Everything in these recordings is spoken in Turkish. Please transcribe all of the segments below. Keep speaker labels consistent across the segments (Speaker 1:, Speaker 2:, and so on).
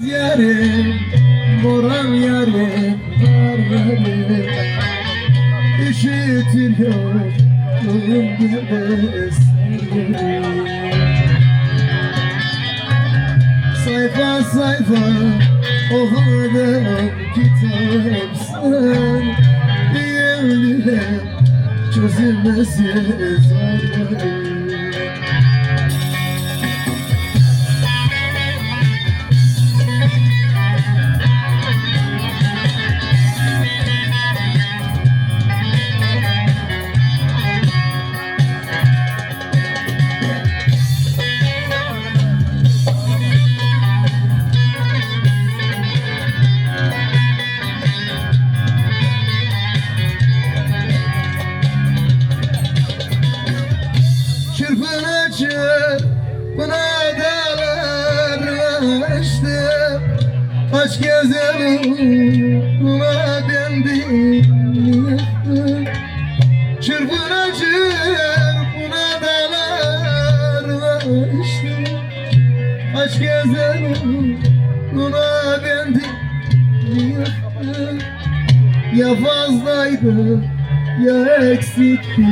Speaker 1: Yarim, Boran yarim, var yarim Üşütüyor, yolum gibi sevgilim Sayfa sayfa okumadığım kitapsın. Diyebilirim çözülmesi zor Çırpınacak buna dağlar açtım Aşk gezerim buna bendim Çırpınacak buna dağlar açtım Aşk gezerim buna bendim Ya fazlaydı ya eksikti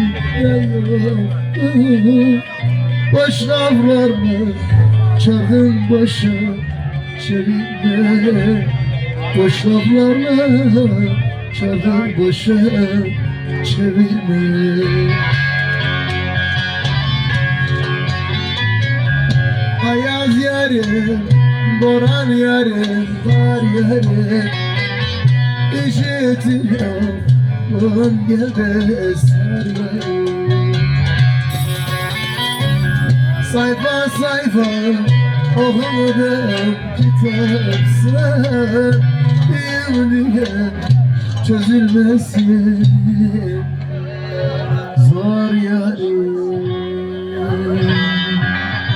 Speaker 1: ya yoktu Boş laflarla çarkın başa çevirme. Boş laflarla çarkın başa çevirme. Ayaz yarim, boran yarim, var yarim İşitiyor, ulan gebe sarayım Sayfa sayfa okumadığım kitapsın Dünya çözülmesin. Zor